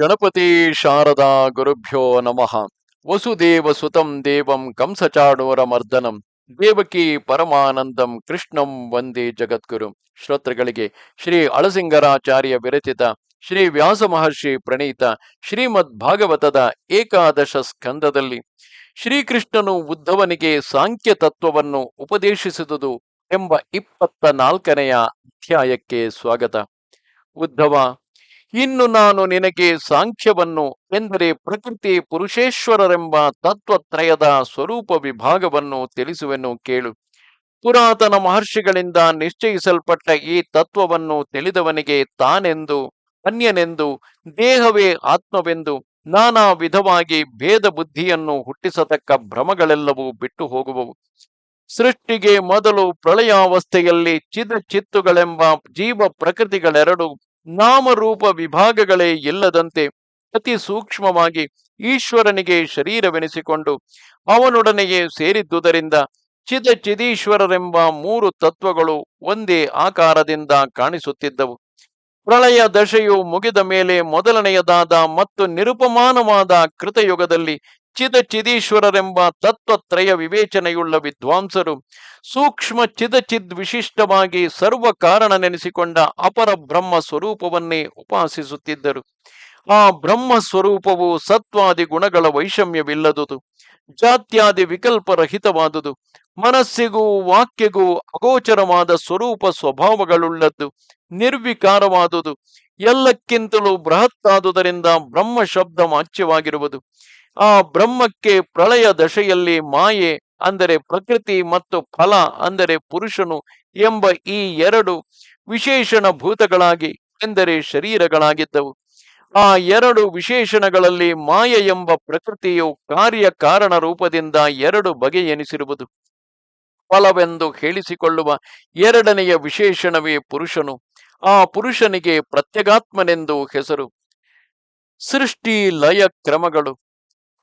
ಗಣಪತಿ ಶಾರದಾ ಗುರುಭ್ಯೋ ನಮಃ. ವಸುದೇವ ಸುತಂ ದೇವಂ ಕಂಸಚಾಡೋರ ಮರ್ದನಂ. ದೇವಕಿ ಪರಮಾನಂದಂ ಕೃಷ್ಣಂ ವಂದೇ ಜಗದ್ಗುರು. ಶ್ರೋತೃಗಳಿಗೆ ಶ್ರೀ ಅಳಸಿಂಗರಾಚಾರ್ಯ ವಿರಚಿತ, ಶ್ರೀ ವ್ಯಾಸ ಮಹರ್ಷಿ ಪ್ರಣೀತ, ಶ್ರೀಮದ್ ಭಾಗವತದ ಏಕಾದಶ ಸ್ಕಂದದಲ್ಲಿ ಶ್ರೀಕೃಷ್ಣನು ಉದ್ಧವನಿಗೆ ಸಾಂಖ್ಯ ತತ್ವವನ್ನು ಉಪದೇಶಿಸಿದುದು ಎಂಬ ಇಪ್ಪತ್ತ ನಾಲ್ಕನೆಯ ಅಧ್ಯಾಯಕ್ಕೆ ಸ್ವಾಗತ. ಉದ್ಧವ ಇನ್ನು ನಾನು ನಿನಗೆ ಸಾಂಖ್ಯವನ್ನು ಎಂದರೆ ಪ್ರಕೃತಿ ಪುರುಷೇಶ್ವರರೆಂಬ ತತ್ವತ್ರಯದ ಸ್ವರೂಪ ವಿಭಾಗವನ್ನು ತಿಳಿಸುವೆನು ಕೇಳು. ಪುರಾತನ ಮಹರ್ಷಿಗಳಿಂದ ನಿಶ್ಚಯಿಸಲ್ಪಟ್ಟ ಈ ತತ್ವವನ್ನು ತಿಳಿದವನಿಗೆ ತಾನೆಂದು, ಅನ್ಯನೆಂದು, ದೇಹವೇ ಆತ್ಮವೆಂದು, ನಾನಾ ವಿಧವಾಗಿ ಭೇದ ಬುದ್ಧಿಯನ್ನು ಹುಟ್ಟಿಸತಕ್ಕ ಭ್ರಮಗಳೆಲ್ಲವೂ ಬಿಟ್ಟು ಹೋಗುವವು. ಸೃಷ್ಟಿಗೆ ಮೊದಲು ಪ್ರಳಯಾವಸ್ಥೆಯಲ್ಲಿ ಚಿದ ಚಿತ್ತುಗಳೆಂಬ ಜೀವ ಪ್ರಕೃತಿಗಳೆರಡು ನಾಮರೂಪ ವಿಭಾಗಗಳೇ ಇಲ್ಲದಂತೆ ಅತಿ ಸೂಕ್ಷ್ಮವಾಗಿ ಈಶ್ವರನಿಗೆ ಶರೀರವೆನಿಸಿಕೊಂಡು ಅವನೊಡನೆಯೇ ಸೇರಿದ್ದುದರಿಂದ ಚಿದ ಚಿದೀಶ್ವರರೆಂಬ ಮೂರು ತತ್ವಗಳು ಒಂದೇ ಆಕಾರದಿಂದ ಕಾಣಿಸುತ್ತಿದ್ದವು. ಪ್ರಳಯ ದಶೆಯು ಮುಗಿದ ಮೇಲೆ ಮೊದಲನೆಯದಾದ ಮತ್ತು ನಿರುಪಮಾನವಾದ ಕೃತಯುಗದಲ್ಲಿ ಚಿದ ಚಿದೀಶ್ವರರೆಂಬ ತತ್ವತ್ರಯ ವಿವೇಚನೆಯುಳ್ಳ ವಿದ್ವಾಂಸರು ಸೂಕ್ಷ್ಮ ಚಿದ ಚಿದ್ ವಿಶಿಷ್ಟವಾಗಿ ಸರ್ವ ಕಾರಣನೆನಿಸಿಕೊಂಡ ಅಪರ ಬ್ರಹ್ಮ ಸ್ವರೂಪವನ್ನೇ ಉಪಾಸಿಸುತ್ತಿದ್ದರು. ಆ ಬ್ರಹ್ಮ ಸ್ವರೂಪವು ಸತ್ವಾದಿ ಗುಣಗಳ ವೈಷಮ್ಯವಿಲ್ಲದುದು, ಜಾತ್ಯಾದಿ ವಿಕಲ್ಪರಹಿತವಾದುದು, ಮನಸ್ಸಿಗೂ ವಾಕ್ಯಗೂ ಅಗೋಚರವಾದ ಸ್ವರೂಪ ಸ್ವಭಾವಗಳುಳ್ಳದ್ದು, ನಿರ್ವಿಕಾರವಾದುದು, ಎಲ್ಲಕ್ಕಿಂತಲೂ ಬೃಹತ್ತಾದುದರಿಂದ ಬ್ರಹ್ಮ ಶಬ್ದ ಮಾಚ್ಯವಾಗಿರುವುದು ಆ ಬ್ರಹ್ಮಕ್ಕೆ ಪ್ರಳಯ ದಶೆಯಲ್ಲಿ ಮಾಯೆ ಅಂದರೆ ಪ್ರಕೃತಿ ಮತ್ತು ಫಲ ಅಂದರೆ ಪುರುಷನು ಎಂಬ ಈ ಎರಡು ವಿಶೇಷಣ ಭೂತಗಳಾಗಿ ಎಂದರೆ ಶರೀರಗಳಾಗಿದ್ದವು. ಆ ಎರಡು ವಿಶೇಷಣಗಳಲ್ಲಿ ಮಾಯ ಎಂಬ ಪ್ರಕೃತಿಯು ಕಾರ್ಯ ಕಾರಣ ರೂಪದಿಂದ ಎರಡು ಬಗೆಯೆನಿಸಿರುವುದು. ಫಲವೆಂದು ಹೇಳಿಸಿಕೊಳ್ಳುವ ಎರಡನೆಯ ವಿಶೇಷಣವೇ ಪುರುಷನು. ಆ ಪುರುಷನಿಗೆ ಪ್ರತ್ಯಗಾತ್ಮನೆಂದು ಹೆಸರು. ಸೃಷ್ಟಿ ಲಯ ಕ್ರಮಗಳು.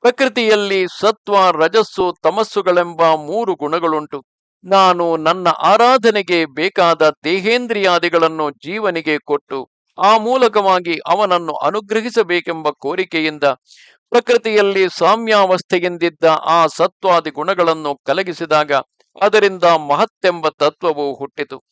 ಪ್ರಕೃತಿಯಲ್ಲಿ ಸತ್ವ, ರಜಸ್ಸು, ತಮಸ್ಸುಗಳೆಂಬ ಮೂರು ಗುಣಗಳುಂಟು. ನಾನು ನನ್ನ ಆರಾಧನೆಗೆ ಬೇಕಾದ ದೇಹೇಂದ್ರಿಯಾದಿಗಳನ್ನು ಜೀವನಿಗೆ ಕೊಟ್ಟು, ಆ ಮೂಲಕವಾಗಿ ಅವನನ್ನು ಅನುಗ್ರಹಿಸಬೇಕೆಂಬ ಕೋರಿಕೆಯಿಂದ ಪ್ರಕೃತಿಯಲ್ಲಿ ಸಾಮ್ಯಾವಸ್ಥೆಯಿಂದಿದ್ದ ಆ ಸತ್ವಾದಿ ಗುಣಗಳನ್ನು ಕಲಗಿಸಿದಾಗ ಅದರಿಂದ ಮಹತ್ತೆಂಬ ತತ್ವವು ಹುಟ್ಟಿತು.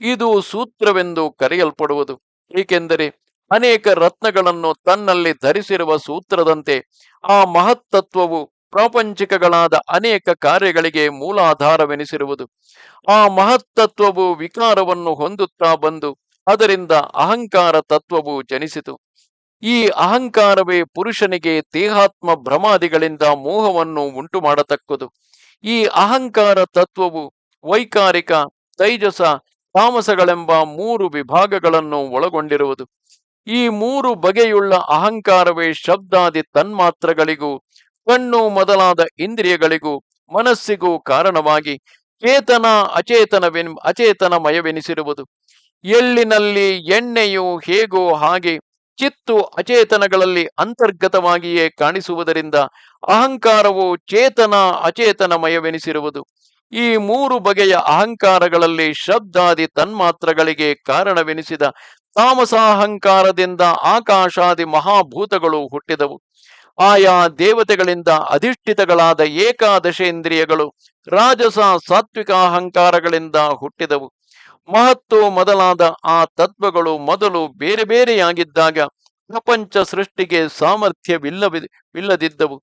ಇದು ಸೂತ್ರವೆಂದು ಕರೆಯಲ್ಪಡುವುದು. ಏಕೆಂದರೆ ಅನೇಕ ರತ್ನಗಳನ್ನು ತನ್ನಲ್ಲಿ ಧರಿಸಿರುವ ಸೂತ್ರದಂತೆ ಆ ಮಹತ್ತತ್ವವು ಪ್ರಾಪಂಚಿಕಗಳಾದ ಅನೇಕ ಕಾರ್ಯಗಳಿಗೆ ಮೂಲಾಧಾರವೆನಿಸಿರುವುದು. ಆ ಮಹತ್ತತ್ವವು ವಿಕಾರವನ್ನು ಹೊಂದುತ್ತಾ ಬಂದು ಅದರಿಂದ ಅಹಂಕಾರ ತತ್ವವು ಜನಿಸಿತು. ಈ ಅಹಂಕಾರವೇ ಪುರುಷನಿಗೆ ದೇಹಾತ್ಮ ಭ್ರಮಾದಿಗಳಿಂದ ಮೋಹವನ್ನು ಉಂಟು ಮಾಡತಕ್ಕದು ಈ ಅಹಂಕಾರ ತತ್ವವು ವೈಕಾರಿಕ, ತೈಜಸ, ತಾಮಸಗಳೆಂಬ ಮೂರು ವಿಭಾಗಗಳನ್ನು ಒಳಗೊಂಡಿರುವುದು. ಈ ಮೂರು ಬಗೆಯುಳ್ಳ ಅಹಂಕಾರವೇ ಶಬ್ದಾದಿ ತನ್ಮಾತ್ರಗಳಿಗೂ, ಕಣ್ಣು ಮೊದಲಾದ ಇಂದ್ರಿಯಗಳಿಗೂ, ಮನಸ್ಸಿಗೂ ಕಾರಣವಾಗಿ ಚೇತನ ಅಚೇತನವೆನ್, ಅಚೇತನಮಯವೆನಿಸಿರುವುದು. ಎಳ್ಳಿನಲ್ಲಿ ಎಣ್ಣೆಯು ಹೇಗೋ ಹಾಗೆ ಚಿತ್ತು ಅಚೇತನಗಳಲ್ಲಿ ಅಂತರ್ಗತವಾಗಿಯೇ ಕಾಣಿಸುವುದರಿಂದ ಅಹಂಕಾರವು ಚೇತನ ಅಚೇತನಮಯವೆನಿಸಿರುವುದು. ಈ ಮೂರು ಬಗೆಯ ಅಹಂಕಾರಗಳಲ್ಲಿ ಶಬ್ದಾದಿ ತನ್ಮಾತ್ರಗಳಿಗೆ ಕಾರಣವೆನಿಸಿದ ತಾಮಸಾಹಂಕಾರದಿಂದ ಆಕಾಶಾದಿ ಮಹಾಭೂತಗಳು ಹುಟ್ಟಿದವು. ಆಯಾ ದೇವತೆಗಳಿಂದ ಅಧಿಷ್ಠಿತಗಳಾದ ಏಕಾದಶೇಂದ್ರಿಯಗಳು ರಾಜಸ ಸಾತ್ವಿಕ ಅಹಂಕಾರಗಳಿಂದ ಹುಟ್ಟಿದವು. ಮಹತ್ತು ಮೊದಲಾದ ಆ ತತ್ವಗಳು ಮೊದಲು ಬೇರೆ ಬೇರೆಯಾಗಿದ್ದಾಗ ಪ್ರಪಂಚ ಸೃಷ್ಟಿಗೆ ಸಾಮರ್ಥ್ಯವಿಲ್ಲವಿಲ್ಲದಿದ್ದವು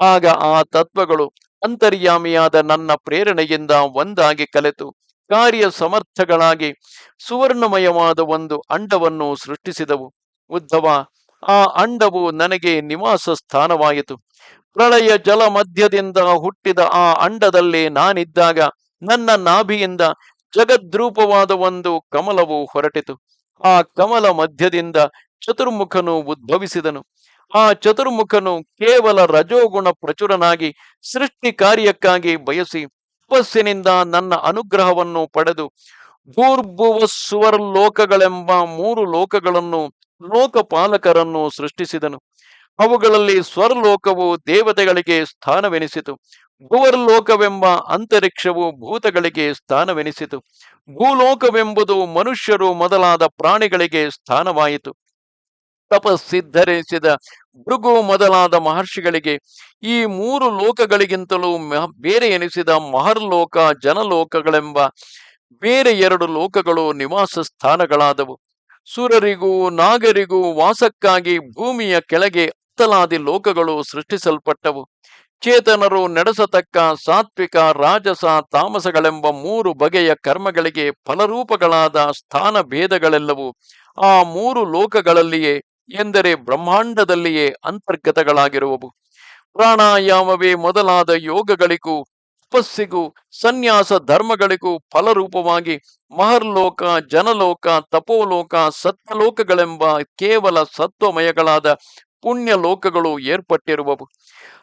ಆಗ ಆ ತತ್ವಗಳು ಅಂತರ್ಯಾಮಿಯಾದ ನನ್ನ ಪ್ರೇರಣೆಯಿಂದ ಒಂದಾಗಿ ಕಲೆತು. ಕಾರ್ಯ ಸಮರ್ಥಗಳಾಗಿ ಸುವರ್ಣಮಯವಾದ ಒಂದು ಅಂಡವನ್ನು ಸೃಷ್ಟಿಸಿದವು. ಉದ್ಧವ ಆ ಅಂಡವು ನನಗೆ ನಿವಾಸ ಸ್ಥಾನವಾಯಿತು. ಪ್ರಳಯ ಜಲ ಮಧ್ಯದಿಂದ ಹುಟ್ಟಿದ ಆ ಅಂಡದಲ್ಲಿ ನಾನಿದ್ದಾಗ ನನ್ನ ನಾಭಿಯಿಂದ ಜಗದ್ರೂಪವಾದ ಒಂದು ಕಮಲವು ಹೊರಟಿತು. ಆ ಕಮಲ ಮಧ್ಯದಿಂದ ಚತುರ್ಮುಖನು ಉದ್ಭವಿಸಿದನು. ಆ ಚತುರ್ಮುಖನು ಕೇವಲ ರಜೋಗುಣ ಪ್ರಚುರನಾಗಿ ಸೃಷ್ಟಿ ಕಾರ್ಯಕ್ಕಾಗಿ ಬಯಸಿ ತಪಸ್ಸಿನಿಂದ ನನ್ನ ಅನುಗ್ರಹವನ್ನು ಪಡೆದು ಭೂರ್ಭುವ ಸುವರ್ ಲೋಕಗಳೆಂಬ ಮೂರು ಲೋಕಗಳನ್ನು ಲೋಕಪಾಲಕರನ್ನು ಸೃಷ್ಟಿಸಿದನು. ಅವುಗಳಲ್ಲಿ ಸ್ವರ್ಲೋಕವು ದೇವತೆಗಳಿಗೆ ಸ್ಥಾನವೆನಿಸಿತು. ಭುವರ್ಲೋಕವೆಂಬ ಅಂತರಿಕ್ಷವು ಭೂತಗಳಿಗೆ ಸ್ಥಾನವೆನಿಸಿತು. ಭೂಲೋಕವೆಂಬುದು ಮನುಷ್ಯರು ಮೊದಲಾದ ಪ್ರಾಣಿಗಳಿಗೆ ಸ್ಥಾನವಾಯಿತು. ತಪಸ್ಸಿದ್ಧರಿಸಿದ ಭೃಗು ಮೊದಲಾದ ಮಹರ್ಷಿಗಳಿಗೆ ಈ ಮೂರು ಲೋಕಗಳಿಗಿಂತಲೂ ಬೇರೆ ಎನಿಸಿದ ಮಹರ್ಲೋಕ, ಜನಲೋಕಗಳೆಂಬ ಬೇರೆ ಎರಡು ಲೋಕಗಳು ನಿವಾಸ ಸ್ಥಾನಗಳಾದವು. ಸುರರಿಗೂ ನಾಗರಿಗೂ ವಾಸಕ್ಕಾಗಿ ಭೂಮಿಯ ಕೆಳಗೆ ಅತ್ತಲಾದಿ ಲೋಕಗಳು ಸೃಷ್ಟಿಸಲ್ಪಟ್ಟವು. ಚೇತನರು ನಡೆಸತಕ್ಕ ಸಾತ್ವಿಕ, ರಾಜಸ, ತಾಮಸಗಳೆಂಬ ಮೂರು ಬಗೆಯ ಕರ್ಮಗಳಿಗೆ ಫಲರೂಪಗಳಾದ ಸ್ಥಾನ ಭೇದಗಳೆಲ್ಲವೂ ಆ ಮೂರು ಲೋಕಗಳಲ್ಲಿಯೇ ಎಂದರೆ ಬ್ರಹ್ಮಾಂಡದಲ್ಲಿಯೇ ಅಂತರ್ಗತಗಳಾಗಿರುವವು. ಪ್ರಾಣಾಯಾಮವೇ ಮೊದಲಾದ ಯೋಗಗಳಿಗೂ, ತಪಸ್ಸಿಗೂ, ಸನ್ಯಾಸ ಧರ್ಮಗಳಿಗೂ ಫಲರೂಪವಾಗಿ ಮಹರ್ಲೋಕ, ಜನಲೋಕ, ತಪೋಲೋಕ ಸತ್ಯಲೋಕಗಳೆಂಬ ಕೇವಲ ಸತ್ವಮಯಗಳಾದ ಪುಣ್ಯ ಲೋಕಗಳು ಏರ್ಪಟ್ಟಿರುವವು.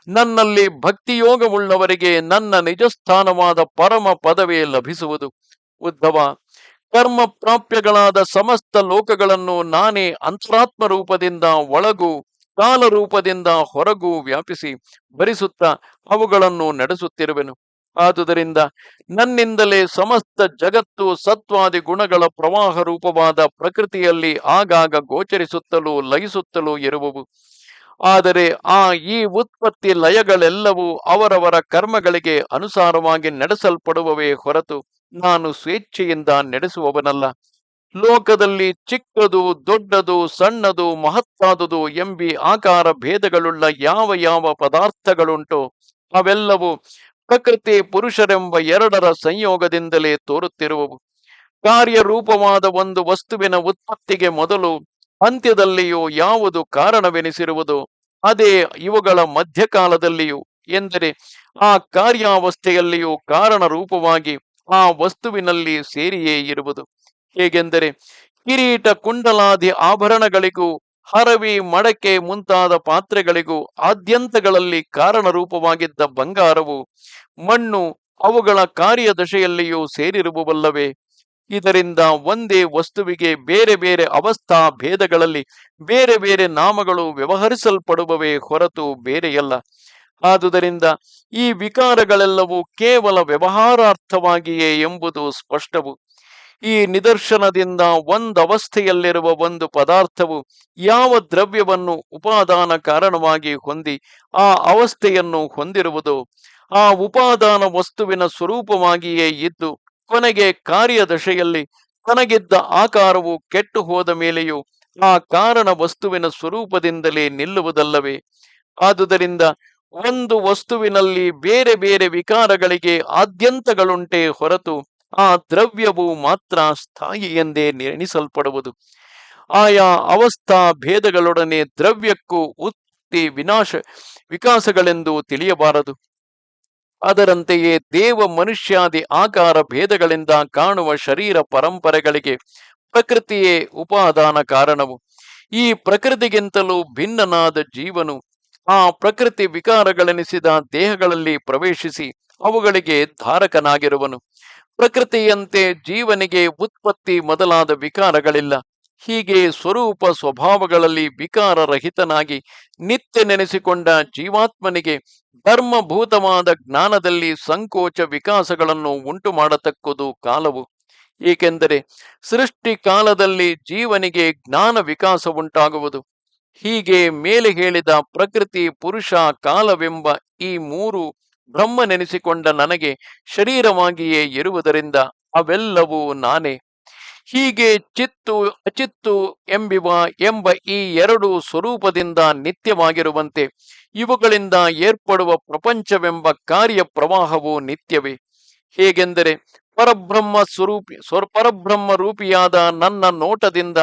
ನನ್ನಲ್ಲಿ ಭಕ್ತಿಯೋಗವುಳ್ಳವರಿಗೆ ನನ್ನ ನಿಜಸ್ಥಾನವಾದ ಪರಮ ಪದವೇ ಲಭಿಸುವುದು. ಉದ್ಧವ ಕರ್ಮ ಪ್ರಾಪ್ಯಗಳಾದ ಸಮಸ್ತ ಲೋಕಗಳನ್ನು ನಾನೇ ಅಂತರಾತ್ಮ ರೂಪದಿಂದ ಒಳಗು, ಕಾಲ ರೂಪದಿಂದ ಹೊರಗೂ ವ್ಯಾಪಿಸಿ ಭರಿಸುತ್ತ ಅವುಗಳನ್ನು ನಡೆಸುತ್ತಿರುವೆನು. ಆದುದರಿಂದ ನನ್ನಿಂದಲೇ ಸಮಸ್ತ ಜಗತ್ತು ಸತ್ವಾದಿ ಗುಣಗಳ ಪ್ರವಾಹ ರೂಪವಾದ ಪ್ರಕೃತಿಯಲ್ಲಿ ಆಗಾಗ ಗೋಚರಿಸುತ್ತಲೂ ಲಯಿಸುತ್ತಲೂ ಇರುವವು. ಆದರೆ ಆ ಈ ಉತ್ಪತ್ತಿ ಲಯಗಳೆಲ್ಲವೂ ಅವರವರ ಕರ್ಮಗಳಿಗೆ ಅನುಸಾರವಾಗಿ ನಡೆಸಲ್ಪಡುವವೇ ಹೊರತು ನಾನು ಸ್ವೇಚ್ಛೆಯಿಂದ ನಡೆಸುವವನಲ್ಲ. ಲೋಕದಲ್ಲಿ ಚಿಕ್ಕದು, ದೊಡ್ಡದು, ಸಣ್ಣದು, ಮಹತ್ತಾದುದು ಎಂಬಿ ಆಕಾರ ಭೇದಗಳುಳ್ಳ ಯಾವ ಯಾವ ಪದಾರ್ಥಗಳುಂಟೋ, ಅವೆಲ್ಲವೂ ಪ್ರಕೃತಿ ಪುರುಷರೆಂಬ ಎರಡರ ಸಂಯೋಗದಿಂದಲೇ ತೋರುತ್ತಿರುವವು. ಕಾರ್ಯರೂಪವಾದ ಒಂದು ವಸ್ತುವಿನ ಉತ್ಪತ್ತಿಗೆ ಮೊದಲು ಅಂತ್ಯದಲ್ಲಿಯೂ ಯಾವುದು ಕಾರಣವೆನಿಸಿರುವುದು, ಅದೇ ಇವುಗಳ ಮಧ್ಯಕಾಲದಲ್ಲಿಯೂ, ಎಂದರೆ ಆ ಕಾರ್ಯಾವಸ್ಥೆಯಲ್ಲಿಯೂ ಕಾರಣ ರೂಪವಾಗಿ ಆ ವಸ್ತುವಿನಲ್ಲಿ ಸೇರಿಯೇ ಇರುವುದು. ಹೇಗೆಂದರೆ, ಕಿರೀಟ ಕುಂಡಲಾದಿ ಆಭರಣಗಳಿಗೂ, ಹರವಿ ಮಡಕೆ ಮುಂತಾದ ಪಾತ್ರೆಗಳಿಗೂ ಆದ್ಯಂತಗಳಲ್ಲಿ ಕಾರಣ ರೂಪವಾಗಿದ್ದ ಬಂಗಾರವು, ಮಣ್ಣು ಅವುಗಳ ಕಾರ್ಯದಶೆಯಲ್ಲಿಯೂ ಸೇರಿರುವವಲ್ಲವೇ? ಇದರಿಂದ ಒಂದೇ ವಸ್ತುವಿಗೆ ಬೇರೆ ಬೇರೆ ಅವಸ್ಥಾ ಭೇದಗಳಲ್ಲಿ ಬೇರೆ ಬೇರೆ ನಾಮಗಳು ವ್ಯವಹರಿಸಲ್ಪಡುವವೇ ಹೊರತು ಬೇರೆಯಲ್ಲ. ಆದುದರಿಂದ ಈ ವಿಕಾರಗಳೆಲ್ಲವೂ ಕೇವಲ ವ್ಯವಹಾರಾರ್ಥವಾಗಿಯೇ ಎಂಬುದು ಸ್ಪಷ್ಟವು. ಈ ನಿದರ್ಶನದಿಂದ ಒಂದವಸ್ಥೆಯಲ್ಲಿರುವ ಒಂದು ಪದಾರ್ಥವು ಯಾವ ದ್ರವ್ಯವನ್ನು ಉಪಾದಾನ ಕಾರಣವಾಗಿ ಹೊಂದಿ ಆ ಅವಸ್ಥೆಯನ್ನು ಹೊಂದಿರುವುದು, ಆ ಉಪಾದಾನ ವಸ್ತುವಿನ ಸ್ವರೂಪವಾಗಿಯೇ ಇದ್ದು, ಕೊನೆಗೆ ಕಾರ್ಯದಶೆಯಲ್ಲಿ ತನಗಿದ್ದ ಆಕಾರವು ಕೆಟ್ಟು ಹೋದ ಮೇಲೆಯೂ ಆ ಕಾರಣ ವಸ್ತುವಿನ ಸ್ವರೂಪದಿಂದಲೇ ನಿಲ್ಲುವುದಲ್ಲವೇ? ಆದುದರಿಂದ ಒಂದು ವಸ್ತುವಿನಲ್ಲಿ ಬೇರೆ ಬೇರೆ ವಿಕಾರಗಳಿಗೆ ಆದ್ಯಂತಗಳುಂಟೆ ಹೊರತು ಆ ದ್ರವ್ಯವು ಮಾತ್ರ ಸ್ಥಾಯಿ ಎಂದೇ ನಿರ್ಣಿಸಲ್ಪಡುವುದು ಆಯಾ ಅವಸ್ಥಾ ಭೇದಗಳೊಡನೆ ದ್ರವ್ಯಕ್ಕೂ ಉತ್ತಿ ವಿನಾಶ, ವಿಕಾಸಗಳೆಂದು ತಿಳಿಯಬಾರದು. ಅದರಂತೆಯೇ ದೇವ ಮನುಷ್ಯಾದಿ ಆಕಾರ ಭೇದಗಳಿಂದ ಕಾಣುವ ಶರೀರ ಪರಂಪರೆಗಳಿಗೆ ಪ್ರಕೃತಿಯೇ ಉಪಾದಾನ ಕಾರಣವು. ಈ ಪ್ರಕೃತಿಗಿಂತಲೂ ಭಿನ್ನನಾದ ಜೀವನು ಆ ಪ್ರಕೃತಿ ವಿಕಾರಗಳೆನಿಸಿದ ದೇಹಗಳಲ್ಲಿ ಪ್ರವೇಶಿಸಿ ಅವುಗಳಿಗೆ ಧಾರಕನಾಗಿರುವನು. ಪ್ರಕೃತಿಯಂತೆ ಜೀವನಿಗೆ ಉತ್ಪತ್ತಿ ಮೊದಲಾದ ವಿಕಾರಗಳಿಲ್ಲ. ಹೀಗೆ ಸ್ವರೂಪ ಸ್ವಭಾವಗಳಲ್ಲಿ ವಿಕಾರರಹಿತನಾಗಿ ನಿತ್ಯ ನೆನೆಸಿಕೊಂಡ ಜೀವಾತ್ಮನಿಗೆ ಧರ್ಮಭೂತವಾದ ಜ್ಞಾನದಲ್ಲಿ ಸಂಕೋಚ ವಿಕಾಸಗಳನ್ನು ಉಂಟು ಮಾಡತಕ್ಕುದು ಕಾಲವು. ಏಕೆಂದರೆ ಸೃಷ್ಟಿ ಕಾಲದಲ್ಲಿ ಜೀವನಿಗೆ ಜ್ಞಾನ ವಿಕಾಸ ಉಂಟಾಗುವುದು ಹೀಗೆ ಮೇಲೆ ಹೇಳಿದ ಪ್ರಕೃತಿ ಪುರುಷ ಕಾಲವೆಂಬ ಈ ಮೂರು ಬ್ರಹ್ಮನೆನಿಸಿಕೊಂಡ ನನಗೆ ಶರೀರವಾಗಿಯೇ ಇರುವುದರಿಂದ ಅವೆಲ್ಲವೂ ನಾನೇ. ಹೀಗೆ ಚಿತ್ತು ಅಚಿತ್ತು ಎಂಬಿವ ಎಂಬ ಈ ಎರಡು ಸ್ವರೂಪದಿಂದ ನಿತ್ಯವಾಗಿರುವಂತೆ ಇವುಗಳಿಂದ ಏರ್ಪಡುವ ಪ್ರಪಂಚವೆಂಬ ಕಾರ್ಯ ಪ್ರವಾಹವು ನಿತ್ಯವೇ. ಹೇಗೆಂದರೆ ಪರಬ್ರಹ್ಮ ಸ್ವರೂಪಿ ಸ್ವರ್ ಪರಬ್ರಹ್ಮ ರೂಪಿಯಾದ ನನ್ನ ನೋಟದಿಂದ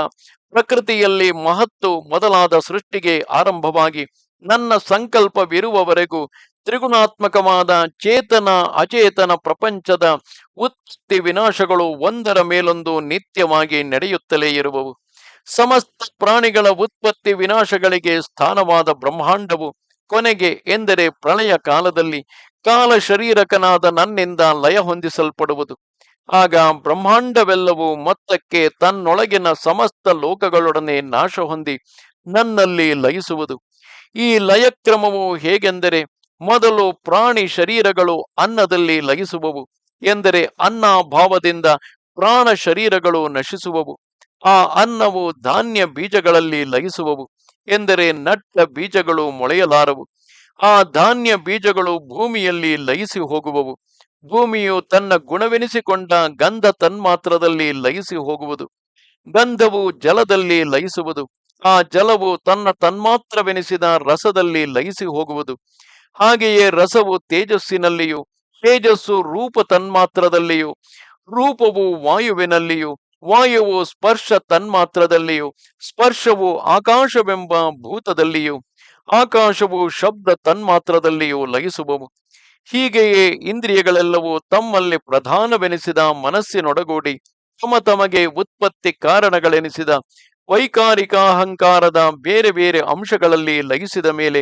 ಪ್ರಕೃತಿಯಲ್ಲಿ ಮಹತ್ತು ಮೊದಲಾದ ಸೃಷ್ಟಿಗೆ ಆರಂಭವಾಗಿ ನನ್ನ ಸಂಕಲ್ಪವಿರುವವರೆಗೂ ತ್ರಿಗುಣಾತ್ಮಕವಾದ ಚೇತನ, ಅಚೇತನ ಪ್ರಪಂಚದ ಉತ್ಪತ್ತಿ ವಿನಾಶಗಳು ಒಂದರ ಮೇಲೊಂದು ನಿತ್ಯವಾಗಿ ನಡೆಯುತ್ತಲೇ ಇರುವವು. ಸಮಸ್ತ ಪ್ರಾಣಿಗಳ ಉತ್ಪತ್ತಿ ವಿನಾಶಗಳಿಗೆ ಸ್ಥಾನವಾದ ಬ್ರಹ್ಮಾಂಡವು ಕೊನೆಗೆ ಎಂದರೆ ಪ್ರಳಯ ಕಾಲದಲ್ಲಿ ಕಾಲ ಶರೀರಕನಾದ ನನ್ನಿಂದ ಲಯ ಹೊಂದಿಸಲ್ಪಡುವುದು. ಆಗ ಬ್ರಹ್ಮಾಂಡವೆಲ್ಲವೂ ಮೊತ್ತಕ್ಕೆ ತನ್ನೊಳಗಿನ ಸಮಸ್ತ ಲೋಕಗಳೊಡನೆ ನಾಶ ಹೊಂದಿ ನನ್ನಲ್ಲಿ ಲಯಿಸುವುದು. ಈ ಲಯಕ್ರಮವು ಹೇಗೆಂದರೆ ಮೊದಲು ಪ್ರಾಣಿ ಶರೀರಗಳು ಅನ್ನದಲ್ಲಿ ಲಯಿಸುವವು, ಎಂದರೆ ಅನ್ನ ಭಾವದಿಂದ ಪ್ರಾಣ ಶರೀರಗಳು ನಶಿಸುವವು. ಆ ಅನ್ನವು ಧಾನ್ಯ ಬೀಜಗಳಲ್ಲಿ ಲಯಿಸುವವು, ಎಂದರೆ ನಟ್ಟ ಬೀಜಗಳು ಮೊಳೆಯಲಾರವು. ಆ ಧಾನ್ಯ ಬೀಜಗಳು ಭೂಮಿಯಲ್ಲಿ ಲಯಿಸಿ ಹೋಗುವವು. ಭೂಮಿಯು ತನ್ನ ಗುಣವೆನಿಸಿಕೊಂಡ ಗಂಧ ತನ್ಮಾತ್ರದಲ್ಲಿ ಲಯಿಸಿ ಹೋಗುವುದು. ಗಂಧವು ಜಲದಲ್ಲಿ ಲಯಿಸುವುದು. ಆ ಜಲವು ತನ್ನ ತನ್ಮಾತ್ರವೆನಿಸಿದ ರಸದಲ್ಲಿ ಲಯಿಸಿ ಹೋಗುವುದು. ಹಾಗೆಯೇ ರಸವು ತೇಜಸ್ಸಿನಲ್ಲಿಯೂ, ತೇಜಸ್ಸು ರೂಪ ತನ್ಮಾತ್ರದಲ್ಲಿಯೂ, ರೂಪವು ವಾಯುವಿನಲ್ಲಿಯೂ, ವಾಯುವು ಸ್ಪರ್ಶ ತನ್ಮಾತ್ರದಲ್ಲಿಯೂ, ಸ್ಪರ್ಶವು ಆಕಾಶವೆಂಬ ಭೂತದಲ್ಲಿಯೂ, ಆಕಾಶವು ಶಬ್ದ ತನ್ಮಾತ್ರದಲ್ಲಿಯೂ ಲಯಿಸುವವು. ಹೀಗೆಯೇ ಇಂದ್ರಿಯಗಳೆಲ್ಲವೂ ತಮ್ಮಲ್ಲಿ ಪ್ರಧಾನವೆನಿಸಿದ ಮನಸ್ಸಿನೊಡಗೂಡಿ ತಮ ತಮಗೆ ಉತ್ಪತ್ತಿ ಕಾರಣಗಳೆನಿಸಿದ ವೈಕಾರಿಕ ಅಹಂಕಾರದ ಬೇರೆ ಬೇರೆ ಅಂಶಗಳಲ್ಲಿ ಲಯಿಸಿದ ಮೇಲೆ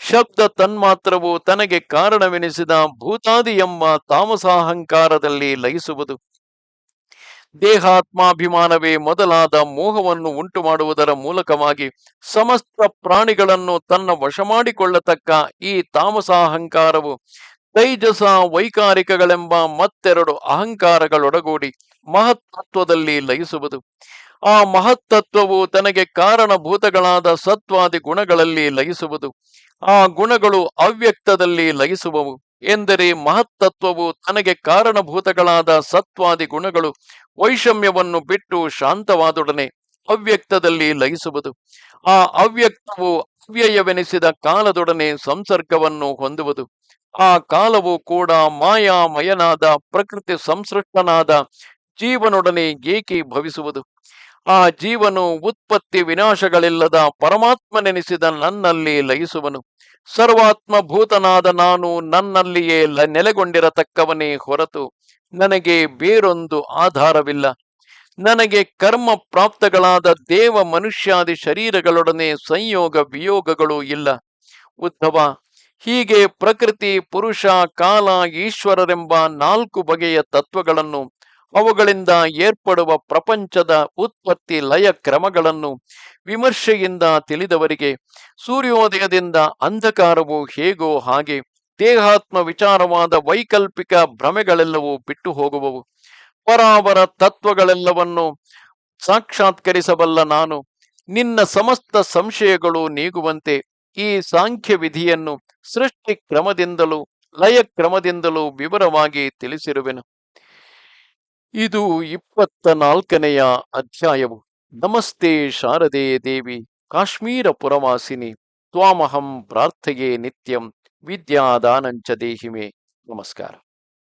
ಶಬ್ದ ತನ್ಮಾತ್ರವು ತನಗೆ ಕಾರಣವೆನಿಸಿದ ಭೂತಾದಿ ಎಂಬ ತಾಮಸಾಹಂಕಾರದಲ್ಲಿ ಲಯಿಸುವುದು ದೇಹಾತ್ಮಾಭಿಮಾನವೇ ಮೊದಲಾದ ಮೋಹವನ್ನು ಉಂಟು ಮಾಡುವುದರ ಮೂಲಕವಾಗಿ ಸಮಸ್ತ ಪ್ರಾಣಿಗಳನ್ನು ತನ್ನ ವಶ ಮಾಡಿಕೊಳ್ಳತಕ್ಕ ಈ ತಾಮಸಾಹಂಕಾರವು ತೈಜಸ ವೈಕಾರಿಕಗಳೆಂಬ ಮತ್ತೆರಡು ಅಹಂಕಾರಗಳೊಡಗೂಡಿ ಮಹತ್ವದಲ್ಲಿ ಲಯಿಸುವುದು. ಆ ಮಹತ್ತತ್ವವು ತನಗೆ ಕಾರಣಭೂತಗಳಾದ ಸತ್ವಾದಿ ಗುಣಗಳಲ್ಲಿ ಲಯಿಸುವುದು. ಆ ಗುಣಗಳು ಅವ್ಯಕ್ತದಲ್ಲಿ ಲಯಿಸುವವು. ಎಂದರೆ ಮಹತ್ತತ್ವವು ತನಗೆ ಕಾರಣಭೂತಗಳಾದ ಸತ್ವಾದಿ ಗುಣಗಳು ವೈಷಮ್ಯವನ್ನು ಬಿಟ್ಟು ಶಾಂತವಾದೊಡನೆ ಅವ್ಯಕ್ತದಲ್ಲಿ ಲಯಿಸುವುದು. ಆ ಅವ್ಯಕ್ತವು ಅವ್ಯಯವೆನಿಸಿದ ಕಾಲದೊಡನೆ ಸಂಸರ್ಗವನ್ನು ಹೊಂದುವುದು. ಆ ಕಾಲವು ಕೂಡ ಮಾಯಾಮಯನಾದ ಪ್ರಕೃತಿ ಸಂಸೃಷ್ಟನಾದ ಜೀವನೊಡನೆ ಏಕೀಭವಿಸುವುದು. ಆ ಜೀವನು ಉತ್ಪತ್ತಿ ವಿನಾಶಗಳಿಲ್ಲದ ಪರಮಾತ್ಮನೆನಿಸಿದ ನನ್ನಲ್ಲಿ ಲಯಿಸುವನು. ಸರ್ವಾತ್ಮ ಭೂತನಾದ ನಾನು ನನ್ನಲ್ಲಿಯೇ ನೆಲೆಗೊಂಡಿರತಕ್ಕವನೇ ಹೊರತು ನನಗೆ ಬೇರೊಂದು ಆಧಾರವಿಲ್ಲ. ನನಗೆ ಕರ್ಮ ಪ್ರಾಪ್ತಗಳಾದ ದೇವ ಮನುಷ್ಯಾದಿ ಶರೀರಗಳೊಡನೆ ಸಂಯೋಗ ವಿಯೋಗಗಳು ಇಲ್ಲ. ಉದ್ಧವ, ಹೀಗೆ ಪ್ರಕೃತಿ, ಪುರುಷ, ಕಾಲ, ಈಶ್ವರರೆಂಬ ನಾಲ್ಕು ಬಗೆಯ ತತ್ವಗಳನ್ನು ಅವುಗಳಿಂದ ಏರ್ಪಡುವ ಪ್ರಪಂಚದ ಉತ್ಪತ್ತಿ ಲಯ ಕ್ರಮಗಳನ್ನು ವಿಮರ್ಶೆಯಿಂದ ತಿಳಿದವರಿಗೆ ಸೂರ್ಯೋದಯದಿಂದ ಅಂಧಕಾರವು ಹೇಗೋ ಹಾಗೆ ದೇಹಾತ್ಮ ವಿಚಾರವಾದ ವೈಕಲ್ಪಿಕ ಭ್ರಮೆಗಳೆಲ್ಲವೂ ಬಿಟ್ಟು ಹೋಗುವವು ಪರಾವರ ತತ್ವಗಳೆಲ್ಲವನ್ನು ಸಾಕ್ಷಾತ್ಕರಿಸಬಲ್ಲ ನಾನು. ನಿನ್ನ ಸಮಸ್ತ ಸಂಶಯಗಳು ನೀಗುವಂತೆ ಈ ಸಾಂಖ್ಯ ವಿಧಿಯನ್ನು ಸೃಷ್ಟಿ ಕ್ರಮದಿಂದಲೂ ಲಯ ಕ್ರಮದಿಂದಲೂ ವಿವರವಾಗಿ ತಿಳಿಸಿರುವೆನು. ಇದು ಇಪ್ಪತ್ತ ನಾಲ್ಕನೆಯ ಅಧ್ಯಾಯವು. ನಮಸ್ತೆ ಶಾರದೆ ದೇವಿ, ಕಾಶ್ಮೀರ ಪುರವಾಸಿನಿ, ತ್ವಾಮಹಂ ಪ್ರಾರ್ಥೆಯೇ ನಿತ್ಯಂ, ವಿದ್ಯಾದಾನಂಚ ದೇಹಿಮೆ. ನಮಸ್ಕಾರ.